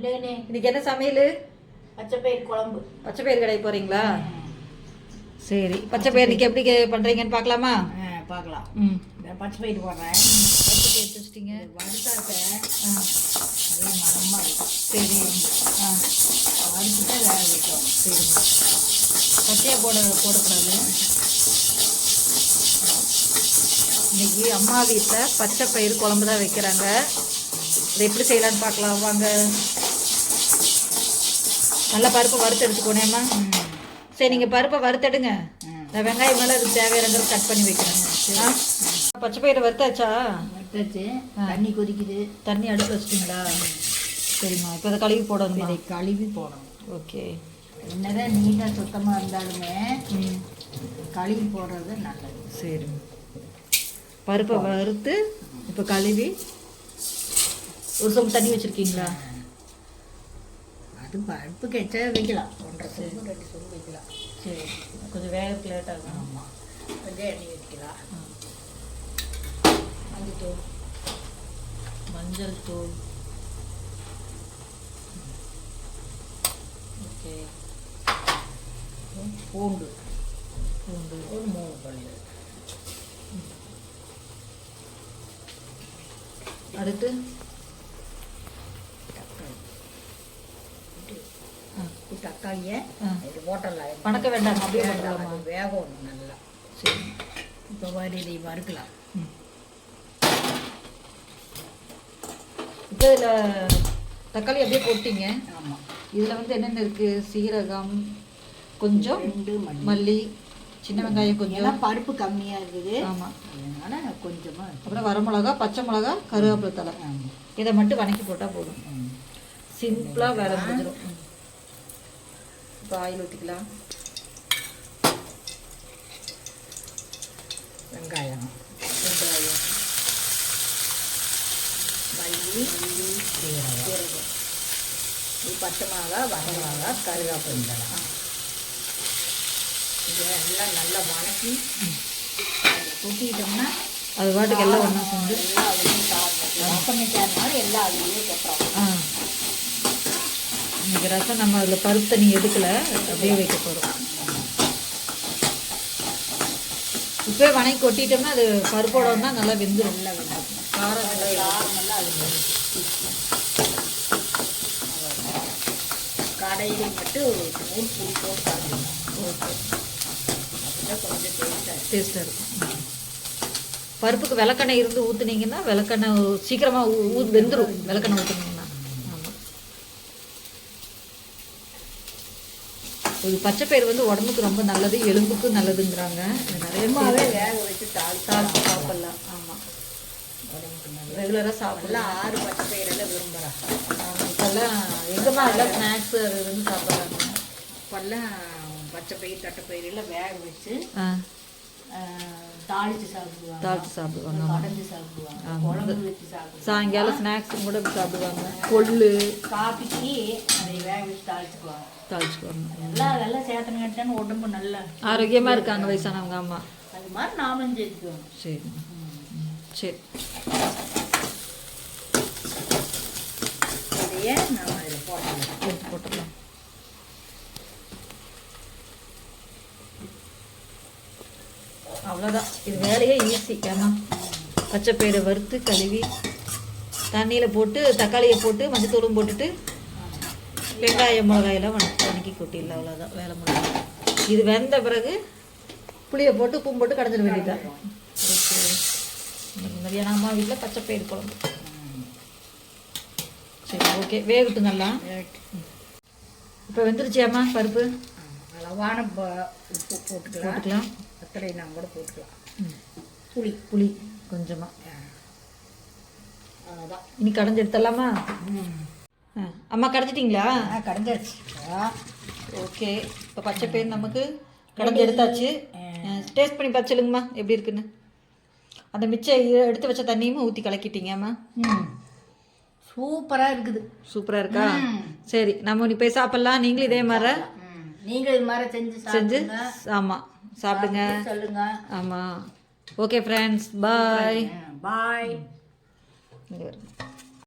இல்லைண்ணே இன்னைக்கு என்ன சமையல்? பச்சை பயிர் குழம்பு. பச்சை பயிர் கடை போறீங்களா? சரி. பச்சை பயிர் இன்னைக்கு எப்படி பண்றீங்கன்னு பார்க்கலாமா? பார்க்கலாம். ம். இந்த பச்சை பயிர் போடுறேன். பச்சை பயிர் எடுத்து வச்சிட்டீங்க. வறுத்தா இருக்க. ஆ. நல்ல மரமாக இருக்கும் சரி. ஆ. வறுத்துட்டு வேக வைக்கும் சரிங்க பச்சையாக போட போடக்கூடாது. இன்னைக்கு அம்மா வீட்டில் பச்சை பயிர் குழம்பு தான் வைக்கிறாங்க. இதை எப்படி செய்யலான்னு பார்க்கலாம். வாங்க. நல்லா பருப்பை வறுத்து எடுத்துக்கோனேம்மா சரி நீங்கள் பருப்பை வறுத்தெடுங்க. இந்த வெங்காயம் மேலே அதுக்கு தேவையானதை கட் பண்ணி வைக்கிறேங்க பச்சை பயிரை வறுத்தாச்சா? வறுத்தாச்சு. தண்ணி கொதிக்குது. தண்ணி அடுப்பு வச்சிட்டிங்களா? சரிம்மா இப்போ அதை கழுவி போடணுமா? இதை கழுவி போடணும். ஓகே. என்னதான் நீட்டாக சுத்தமாக இருந்தாலுமே கழுவி போடுறது நல்லது. சரி. பருப்பை வறுத்து இப்போ கழுவி ஒரு சொம்பு தண்ணி வச்சுருக்கீங்களா? அது பருப்புக்கு எச்சா வைக்கலாம். ஒன்றரை சொம்பு ரெண்டு சொம்பு வைக்கலாம். சரி. கொஞ்சம் வேகத்துக்கு லேட் ஆகும். ஆமாம் கொஞ்சம் எண்ணெய் வைக்கலாம் மஞ்சள் மஞ்சள் தூள். ஓகே. பூண்டு. பூண்டு. ஒரு மூணு பல்லு அடுத்து தக்காளி ஆ, இது தக்காளியை. இது போட்டலாம் வணக்க வேண்டாம் அப்படியே வேண்டாம், வேகணும் நல்லா. சரி. இப்போ மாதிரி இதை வறுக்கலாம். இப்போ இதில் தக்காளி அப்படியே போட்டீங்க. ஆமாம் இதில் வந்து என்னென்ன இருக்குது சீரகம் கொஞ்சம் மல்லி. சின்ன வெங்காயம் கொஞ்சம். பருப்பு கம்மியாக இருக்குது. ஆமாம் அதனால கொஞ்சமாக அப்புறம் வரமிளகா பச்சை மிளகா கருவேப்பிலை தலை இதை மட்டும் வணக்கி போட்டால் போதும். சிம்பிளாக வேலை முடிஞ்சிடும் இப்போ ஆயில் ஊற்றிக்கலாம் வெங்காயம். வெங்காயம். மல்லி. சீரகம். சீரகம். இது பச்சை மிளகா வரமிளகா கருவேப்பிலை. இது எல்லாம் நல்லா வணக்கி கொட்டிட்டோம்னா அது பாட்டுக்கு எல்லாம் ஒன்றா சேர்ந்து. எல்லாம் அதுலேயே சாப்பிடும் எல்லாம் அதுலேயே கொட்டுறோம் இன்னைக்கு ரசம் நம்ம அதில் பருப்பு தண்ணி எடுக்கலை அப்படியே வைக்க போகிறோம் இப்போ வணக்கி கொட்டிட்டோம்னா அது பருப்போட தான் நல்லா வெந்துடும் நல்லா வெந்துடும் காரம் நல்லா அது கடையில் மட்டும் ஒரு நூறு புளி போட்டு கலந்துக்கணும் ஓகே. கொஞ்சம் டேஸ்ட்டாக டேஸ்ட்டாக இருக்கும் பருப்புக்கு விளக்கெண்ணெய் இருந்து ஊற்றுனீங்கன்னா விளக்கெண்ணெய் சீக்கிரமாக ஊ வெந்துடும் விளக்கெண்ணெய் ஊற்றுனீங்கன்னா ஆமாம் ஒரு பச்சை பயிர் வந்து உடம்புக்கு ரொம்ப நல்லது எலும்புக்கும் நல்லதுங்கிறாங்க. நிறைய வேக வச்சு தாளிச்சு சாப்பிட்லாம். ஆமாம் உடம்புக்கு நல்லது. ரெகுலராக சாப்பிடலாம். ஆறு பச்சை பயிரெல்லாம் விரும்புகிறாங்க இப்போல்லாம் எங்கேம்மா எல்லாம் ஸ்நாக்ஸ் அது இதுன்னு சாப்பிட்றாங்க. இப்போல்லாம் பச்சை பயிர் தட்டை பயிர் எல்லாம் வேக வச்சு தாளிச்சு சாப்பிடுவாங்க. தாளிச்சு சாப்பிடுவாங்க கடைஞ்சி சாப்பிடுவாங்க. குழம்பு வச்சு சாப்பிடுவாங்க. சாயங்காலம் ஸ்நாக்ஸும் கூட சாப்பிடுவாங்க. கொள்ளு. காப்பிக்கு அதை வேக வச்சு தாளிச்சுக்குவாங்க. தாளிச்சுக்குவாங்க. எல்லாம் அதெல்லாம் சேர்த்தன கட்டான்னு உடம்பு நல்லா ஆரோக்கியமாக இருக்காங்க வயசானவங்க அம்மா அது மாதிரி நாமளும் சேர்த்துக்குவோம் சரி. சரி. அதையே நாம அதில் போட்டோம் எடுத்து அவ்வளோதான் இது வேலையே ஈஸி ஏன்னா பச்சை பயிரை வறுத்து கழுவி தண்ணியில் போட்டு தக்காளியை போட்டு மஞ்சத்தூளும் போட்டுட்டு வெங்காயம் மிளகாயெல்லாம் வணக்கி வணக்கி கொட்டிடலாம். அவ்வளோதான் வேலை முடியும் இது வெந்த பிறகு புளியை போட்டு உப்பும் போட்டு கடைஞ்சிட வேண்டியதான் மதியானம் அம்மா வீட்டில் பச்சை பயிர் குழம்பு. சரி ஓகே வேகட்டும் நல்லா. இப்போ வெந்துருச்சியாம்மா பருப்பு? ப- உப்பு போட்டுக்கலாம். போட்டுக்கலாம். அத்தனை நான் கூட போட்டுக்கலாம். புளி. புளி கொஞ்சமாக அவ்வளோதான் இனி கடைஞ்சி எடுத்துடலாமா? அம்மா கடைஞ்சிட்டிங்களா? கடைஞ்சாச்சு. ஓகே. இப்போ பச்சை பயிர் நமக்கு கடைஞ்சி எடுத்தாச்சு. டேஸ்ட் பண்ணி பார்த்து சொல்லுங்கம்மா எப்படி இருக்குன்னு. அந்த மிச்சம் எடுத்து வச்ச தண்ணியுமே ஊற்றி கலக்கிட்டீங்கம்மா? ம். சூப்பராக இருக்குது. சூப்பராக இருக்கா? சரி நம்ம இனி போய் சாப்பிட்லாம். நீங்களும் இதே மாதிரி. நீங்கள் இது மாதிரி செஞ்சு செஞ்சு சாப்பிடுங்க. ஆமாம் சாப்பிடுங்க. சொல்லுங்க. ஆமாம் ஓகே ஃப்ரெண்ட்ஸ் பாய் பாய் இங்கே